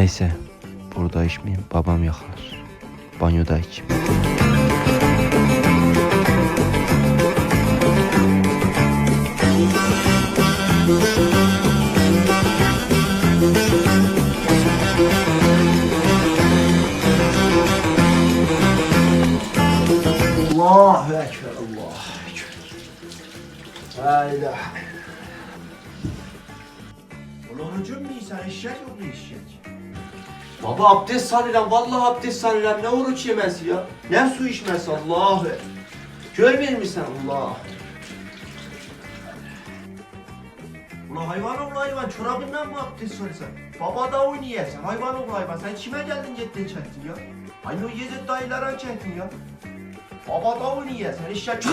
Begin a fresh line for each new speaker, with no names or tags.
Neyse burada içmeyeyim babam yakalar. Banyoda içeyim.
Allahu Ekber, Allahu Ekber. La. Hocam mı sen eşek yok mu eşek? Baba abdest sanılan, vallahi abdest sanılan ne oruç yemesi ya? Ne su içmesi Ekber. Görmüyor musun Allah? Ulan hayvan oğlu hayvan çorabından mı abdest sanırsan? Baba da oynuyor sen hayvan oğlu hayvan sen kime geldin cidden çektin ya? Aynı o Yezid dayılara çektin ya. Baba da oynuyor sen eşek.